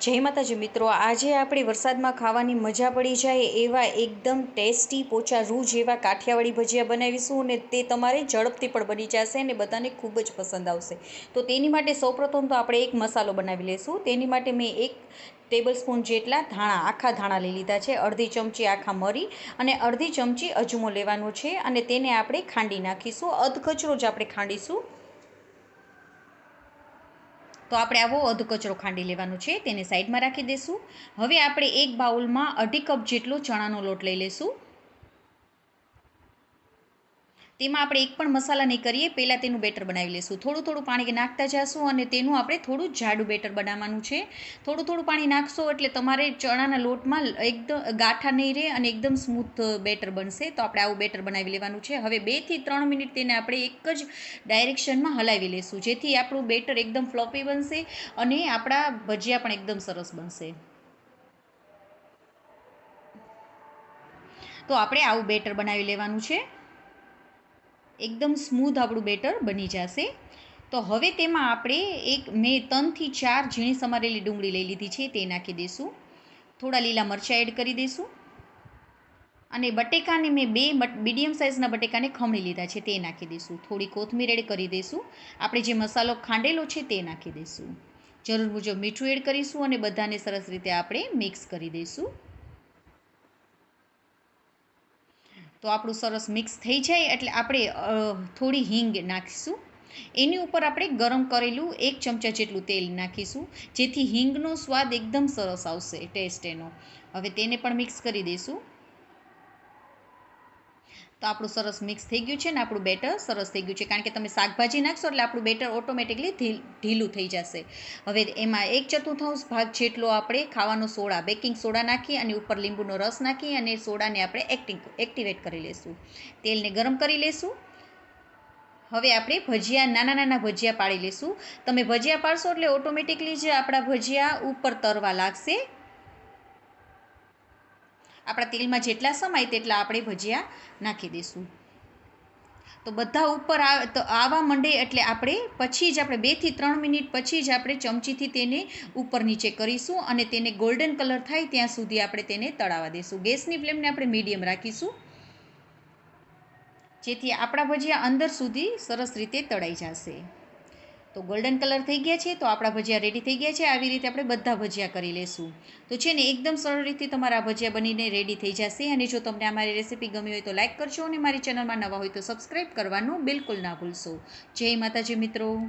જય માતાજી મિત્રો, આજે આપણે વરસાદમાં ખાવાની મજા પડી જાય એવા એકદમ ટેસ્ટી પોચા રૂ જેવા કાઠિયાવાડી ભજીયા બનાવીશું અને તે તમારે ઝડપથી પણ બની જશે અને બધાને ખૂબ જ પસંદ આવશે. તો તેની માટે સૌપ્રથમ તો આપણે એક મસાલો બનાવી લઈશું તેની માટે મેં એક ટેબલ સ્પૂન જેટલા ધાણા, આખા ધાણા લઈ લીધા છે, અડધી ચમચી આખા મરી અને અડધી ચમચી અજમો લેવાનો છે અને તેને આપણે ખાંડી નાખીશું. અધકચરો જ આપણે ખાંડીશું. તો આપણે આવો અધ કચરો ખાંડી લેવાનો છે, તેને સાઈડમાં રાખી દઈશું હવે આપણે એક બાઉલમાં અઢી કપ જેટલો ચણાનો લોટ લઈ લઈશું. તેમાં આપણે એક પણ મસાલા નહીં કરીએ, પહેલાં તેનું બેટર બનાવી લઈશું. થોડું થોડું પાણી નાખતા જશું અને તેનું આપણે થોડું જાડું બેટર બનાવવાનું છે. થોડું થોડું પાણી નાખશો એટલે તમારે ચણાના લોટમાં એકદમ ગાંઠા નહીં રહે અને એકદમ સ્મૂથ બેટર બનશે. તો આપણે આવું બેટર બનાવી લેવાનું છે. હવે બેથી ત્રણ મિનિટ તેને આપણે એક જ ડાયરેક્શનમાં હલાવી લઈશું, જેથી આપણું બેટર એકદમ ફ્લોપી બનશે અને આપણા ભજીયા પણ એકદમ સરસ બનશે. તો આપણે આવું બેટર બનાવી લેવાનું છે. એકદમ સ્મૂધ આપણું બેટર બની જશે. તો હવે તેમાં આપણે એક મેં ત્રણથી ચાર ઝીણી સમારેલી ડુંગળી લઈ લીધી છે, તે નાખી દઈશું. થોડા લીલા મરચાં એડ કરી દઈશું. અને બટેકાને મેં બે મીડિયમ સાઇઝના બટેકાને ખમણી લીધા છે, તે નાખી દઈશું. થોડી કોથમીર એડ કરી દઈશું. આપણે જે મસાલો ખાંડેલો છે, તે નાખી દઈશું. જરૂર મુજબ મીઠું એડ કરીશું અને બધાને સરસ રીતે આપણે મિક્સ કરી દઈશું. તો આપણું સરસ મિક્સ થઈ જાય એટલે આપણે થોડી હિંગ નાખીશું. એની ઉપર આપણે ગરમ કરેલું એક ચમચા જેટલું તેલ નાખીશું, જેથી હિંગનો સ્વાદ એકદમ સરસ આવશે, ટેસ્ટ એનો. હવે તેને પણ મિક્સ કરી દઈશું. તો આપણું સરસ મિક્સ થઈ ગયું છે ને આપણું બેટર સરસ થઈ ગયું છે. કારણ કે તમે શાકભાજી નાખશો એટલે આપણું બેટર ઓટોમેટિકલી ઢીલું થઈ જશે. હવે એમાં એક ચતુર્થાંશ ભાગ જેટલો આપણે ખાવાનો સોડા, બેકિંગ સોડા નાખી અને ઉપર લીંબુનો રસ નાખી અને સોડાને આપણે એક્ટિંગ એક્ટિવેટ કરી લઈશું તેલને ગરમ કરી લઈશું હવે આપણે ભજીયા, નાના નાના ભજીયા પાડી લઈશું તમે ભજીયા પાડશો એટલે ઓટોમેટિકલી જે આપણા ભજીયા ઉપર તરવા લાગશે. આપણા તેલમાં જેટલા સમાય તેટલા આપણે ભજીયા નાખી દઈશું. તો બધા ઉપર આવવા માંડે એટલે આપણે પછી જ આપણે બેથી ત્રણ મિનિટ પછી જ આપણે ચમચીથી તેને ઉપર નીચે કરીશું અને તેને ગોલ્ડન કલર થાય ત્યાં સુધી આપણે તેને તળાવવા દઈશું. ગેસની ફ્લેમને આપણે મીડિયમ રાખીશું. જેથી આપણા ભજીયા અંદર સુધી સરસ રીતે તળાઈ જશે. તો ગોલ્ડન કલર થઈ ગયા છે, તો આપણા ભજીયા રેડી થઈ ગયા છે. આવી રીતે આપણે બધા ભજીયા કરી લેશું. તો છે ને, એકદમ સરળ રીતે તમારા ભજીયા બનીને રેડી થઈ જશે. અને જો તમને અમારી રેસીપી ગમી હોય તો લાઇક કરજો અને મારી ચેનલમાં નવા હોય તો સબસ્ક્રાઈબ કરવાનું બિલકુલ ના ભૂલશો. જય માતાજી મિત્રો.